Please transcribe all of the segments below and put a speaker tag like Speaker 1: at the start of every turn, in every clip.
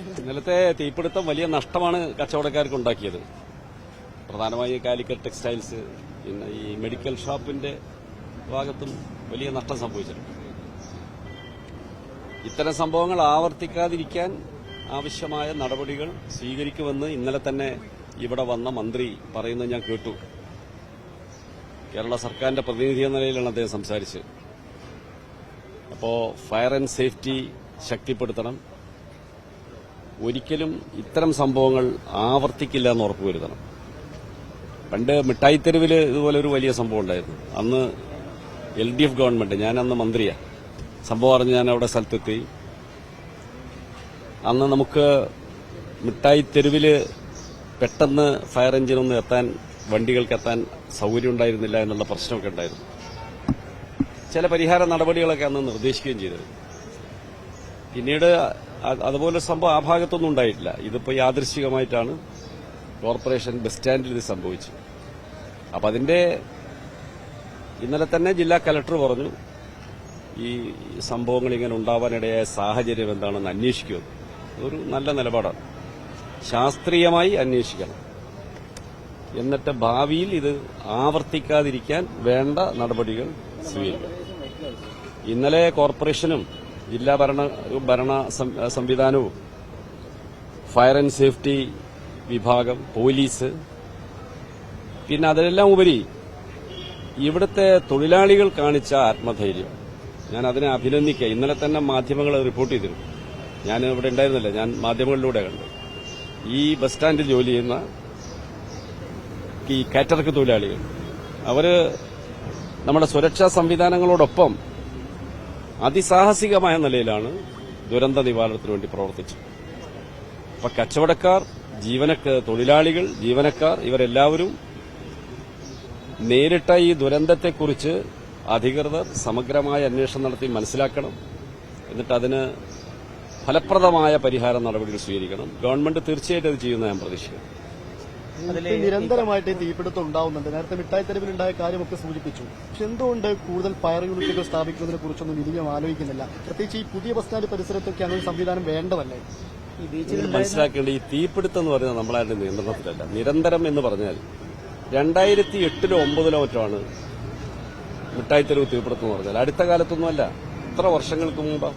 Speaker 1: ഇന്നലത്തെ തീപിടുത്തം വലിയ നഷ്ടമാണ് കച്ചവടക്കാർക്ക് ഉണ്ടാക്കിയത്. പ്രധാനമായി കാലിക്കറ്റ് ടെക്സ്റ്റൈൽസ് പിന്നെ ഈ മെഡിക്കൽ ഷോപ്പിന്റെ ഭാഗത്തും വലിയ നഷ്ടം സംഭവിച്ചിട്ടുണ്ട്. ഇത്തരം സംഭവങ്ങൾ ആവർത്തിക്കാതിരിക്കാൻ ആവശ്യമായ നടപടികൾ സ്വീകരിക്കുമെന്ന് ഇന്നലെ തന്നെ ഇവിടെ വന്ന മന്ത്രി പറയുന്നത് ഞാൻ കേട്ടു. കേരള സർക്കാരിന്റെ പ്രതിനിധി എന്ന നിലയിലാണ് അദ്ദേഹം സംസാരിച്ചത്. അപ്പോ ഫയർ ആൻഡ് സേഫ്റ്റി ശക്തിപ്പെടുത്തണം. ഒരിക്കലും ഇത്തരം സംഭവങ്ങൾ ആവർത്തിക്കില്ല എന്ന് ഉറപ്പുവരുത്തണം പണ്ട് മിഠായിത്തെരുവിൽ ഇതുപോലെ ഒരു വലിയ സംഭവം ഉണ്ടായിരുന്നു. അന്ന് എൽ ഡി എഫ് ഗവൺമെന്റ് ഞാൻ അന്ന് മന്ത്രിയാ. സംഭവം അറിഞ്ഞ് ഞാൻ അവിടെ സ്ഥലത്തെത്തി. അന്ന് നമുക്ക് മിഠായിത്തെരുവിൽ പെട്ടെന്ന് ഫയർ എഞ്ചിനൊന്നും എത്താൻ വണ്ടികൾക്ക് എത്താൻ സൗകര്യം ഉണ്ടായിരുന്നില്ല എന്നുള്ള പ്രശ്നമൊക്കെ ഉണ്ടായിരുന്നു. ചില പരിഹാര നടപടികളൊക്കെ അന്ന് നിർദ്ദേശിക്കുകയും ചെയ്തിരുന്നു. പിന്നീട് അതുപോലെ സംഭവം ആ ഭാഗത്തൊന്നും ഉണ്ടായിട്ടില്ല. ഇതിപ്പോൾ യാദൃശികമായിട്ടാണ് കോർപ്പറേഷൻ ബസ് സ്റ്റാൻഡിൽ ഇത് സംഭവിച്ചു അപ്പം അതിന്റെ ഇന്നലെ തന്നെ ജില്ലാ കലക്ടർ പറഞ്ഞു ഈ സംഭവങ്ങൾ ഇങ്ങനെ ഉണ്ടാവാനിടയായ സാഹചര്യം എന്താണെന്ന് അന്വേഷിക്കുമെന്ന്. ഒരു നല്ല നിലപാടാണ്. ശാസ്ത്രീയമായി അന്വേഷിക്കണം. എന്നിട്ട് ഭാവിയിൽ ഇത് ആവർത്തിക്കാതിരിക്കാൻ വേണ്ട നടപടികൾ സ്വീകരിക്കണം. ഇന്നലെ കോർപ്പറേഷനും ജില്ലാ ഭരണ ഭരണ സംവിധാനവും ഫയർ ആൻഡ് സേഫ്റ്റി വിഭാഗം പോലീസ് പിന്നെ അതിലെല്ലാം ഉപരി ഇവിടുത്തെ തൊഴിലാളികൾ കാണിച്ച ആത്മധൈര്യം. ഞാൻ അതിനെ അഭിനന്ദിക്കുക. ഇന്നലെ തന്നെ മാധ്യമങ്ങൾ റിപ്പോർട്ട് ചെയ്തിരുന്നു. ഞാൻ ഇവിടെ ഉണ്ടായിരുന്നില്ല. ഞാൻ മാധ്യമങ്ങളിലൂടെ കണ്ടു. ഈ ബസ് സ്റ്റാൻഡിൽ ജോലി ചെയ്യുന്ന ഈ കാറ്റർക്ക് തൊഴിലാളികൾ. അവർ നമ്മുടെ സുരക്ഷാ സംവിധാനങ്ങളോടൊപ്പം അതിസാഹസികമായ നിലയിലാണ് ദുരന്ത നിവാരണത്തിന് വേണ്ടി പ്രവർത്തിച്ചത്. അപ്പൊ കച്ചവടക്കാർ ജീവനക്കാർ തൊഴിലാളികൾ ജീവനക്കാർ ഇവരെല്ലാവരും നേരിട്ട ഈ ദുരന്തത്തെക്കുറിച്ച് അധികൃതർ സമഗ്രമായ അന്വേഷണം നടത്തി മനസ്സിലാക്കണം. എന്നിട്ട് അതിന് ഫലപ്രദമായ പരിഹാര നടപടികൾ സ്വീകരിക്കണം. ഗവൺമെന്റ് തീർച്ചയായിട്ടും അത് ചെയ്യുന്ന ഞാൻ പ്രതീക്ഷിക്കുന്നു.
Speaker 2: നിരന്തരമായിട്ട് ഈ തീപിടുത്തം ഉണ്ടാവുന്നുണ്ട്. നേരത്തെ മിഠായി തെരുവിലുണ്ടായ കാര്യമൊക്കെ സൂചിപ്പിച്ചു. പക്ഷെ എന്തുകൊണ്ട് കൂടുതൽ ഫയർ യൂണിറ്റുകൾ സ്ഥാപിക്കുന്നതിനെ കുറിച്ചൊന്നും ഇനിയും ആലോചിക്കുന്നില്ല. പ്രത്യേകിച്ച് ഈ പുതിയ ബസ് സ്റ്റാൻഡ് പരിസരത്തൊക്കെ അങ്ങനെ സംവിധാനം വേണ്ടതല്ലേ?
Speaker 1: മനസ്സിലാക്കേണ്ട ഈ തീപിടുത്തം എന്ന് പറയുന്നത് നമ്മളായിട്ട് നിയന്ത്രണത്തിലല്ല. നിരന്തരം എന്ന് പറഞ്ഞാൽ രണ്ടായിരത്തി എട്ടിലോ ഒമ്പതിലോ മറ്റാണ് മിഠായിത്തെരുവ് തീപിടുത്തം എന്ന് പറഞ്ഞാൽ. അടുത്ത കാലത്തൊന്നുമല്ല എത്ര വർഷങ്ങൾക്ക് മുമ്പ്.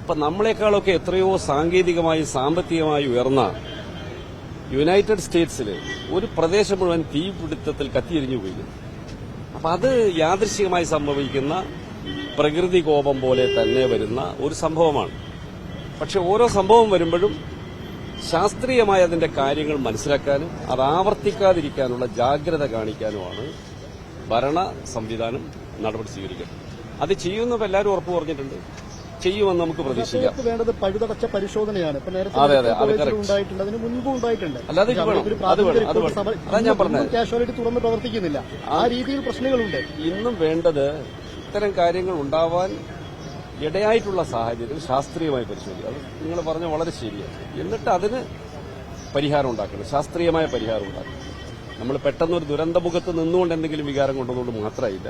Speaker 1: ഇപ്പൊ നമ്മളെക്കാളൊക്കെ എത്രയോ സാങ്കേതികമായി സാമ്പത്തികമായി ഉയർന്ന യുണൈറ്റഡ് സ്റ്റേറ്റ്സിൽ ഒരു പ്രദേശം മുഴുവൻ തീപിടുത്തത്തിൽ കത്തിയെരിഞ്ഞു പോയി. അപ്പൊ അത് യാദൃശികമായി സംഭവിക്കുന്ന പ്രകൃതി കോപം പോലെ തന്നെ വരുന്ന ഒരു സംഭവമാണ്. പക്ഷെ ഓരോ സംഭവം വരുമ്പോഴും ശാസ്ത്രീയമായ അതിന്റെ കാര്യങ്ങൾ മനസ്സിലാക്കാനും അത് ആവർത്തിക്കാതിരിക്കാനുള്ള ജാഗ്രത കാണിക്കാനുമാണ് ഭരണ സംവിധാനം നടപടി സ്വീകരിക്കുന്നത്. അത് ചെയ്യുമെന്ന് എല്ലാവരും ഉറപ്പു പറഞ്ഞിട്ടുണ്ട്. ചെയ്യുമെന്ന് നമുക്ക് പ്രതീക്ഷിക്കാം
Speaker 2: വേണ്ടത് പഴുതടച്ച പരിശോധനയാണ് ഇപ്പൊ നേരത്തെ
Speaker 1: അതെ, അതെ,
Speaker 2: മെഡിക്കൽ
Speaker 1: അത്
Speaker 2: കോളേജിൽ
Speaker 1: correct.
Speaker 2: ഉണ്ടായിട്ടുണ്ട് അതിന് മുൻപും ഉണ്ടായിട്ടുണ്ട്
Speaker 1: അല്ലാതെ ഇത്
Speaker 2: പക്ഷെ
Speaker 1: വേണം.
Speaker 2: അവിടെ ഒരു
Speaker 1: അത്
Speaker 2: പ്രാഥമിക
Speaker 1: വേണം, അത് വേണം. ഞാൻ പറഞ്ഞത്.
Speaker 2: ഇന്നും കാഷ്വാലിറ്റി തുറന്ന് പ്രവർത്തിക്കുന്നില്ല ആ രീതിയിൽ പ്രശ്നങ്ങളുണ്ട്
Speaker 1: ഇന്നും വേണ്ടത് ഇത്തരം കാര്യങ്ങൾ ഉണ്ടാവാൻ ഇടയായിട്ടുള്ള സാഹചര്യം ശാസ്ത്രീയമായി പരിശോധിക്കുക അത് നിങ്ങൾ പറഞ്ഞ വളരെ ശരിയാണ് എന്നിട്ട് അതിന് പരിഹാരം ഉണ്ടാക്കണം ശാസ്ത്രീയമായ പരിഹാരം ഉണ്ടാക്കണം നമ്മൾ പെട്ടെന്നൊരു ദുരന്തമുഖത്ത് നിന്നുകൊണ്ട് എന്തെങ്കിലും വികാരം കൊണ്ടുവന്നുകൊണ്ട് മാത്രമായില്ല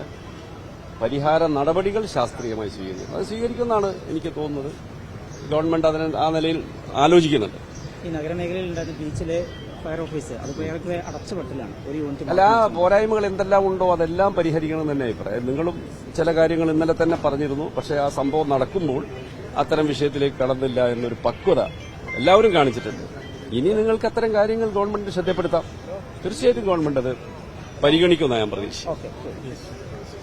Speaker 1: പരിഹാര നടപടികൾ ശാസ്ത്രീയമായി സ്വീകരിക്കും അത് സ്വീകരിക്കുമെന്നാണ് എനിക്ക് തോന്നുന്നത്. ഗവൺമെന്റ് അതിന് ആ നിലയിൽ ആലോചിക്കുന്നുണ്ട്.
Speaker 3: ഈ നഗരമേഖലയിൽ ഉണ്ടായിരുന്ന ബീച്ചിലെ ഫയർ ഓഫീസ് അത് അടച്ചുപെട്ടലാണ്. ഒരു യൂണിറ്റ്
Speaker 1: അല്ല ആ പോരായ്മകൾ എന്തെല്ലാം ഉണ്ടോ അതെല്ലാം പരിഹരിക്കണം എന്ന് തന്നെ അഭിപ്രായം. നിങ്ങളും ചില കാര്യങ്ങൾ ഇന്നലെ തന്നെ പറഞ്ഞിരുന്നു. പക്ഷേ ആ സംഭവം നടക്കുമ്പോൾ അത്തരം വിഷയത്തിലേക്ക് കടന്നില്ല എന്നൊരു പക്വത എല്ലാവരും കാണിച്ചിട്ടുണ്ട്. ഇനി നിങ്ങൾക്ക് അത്തരം കാര്യങ്ങൾ ഗവൺമെന്റ് ശ്രദ്ധപ്പെടുത്താം. തീർച്ചയായിട്ടും ഗവൺമെന്റ് അത് പരിഗണിക്കുമെന്നാണ് ഞാൻ പ്രതീക്ഷിച്ചു
Speaker 3: ഓക്കെ.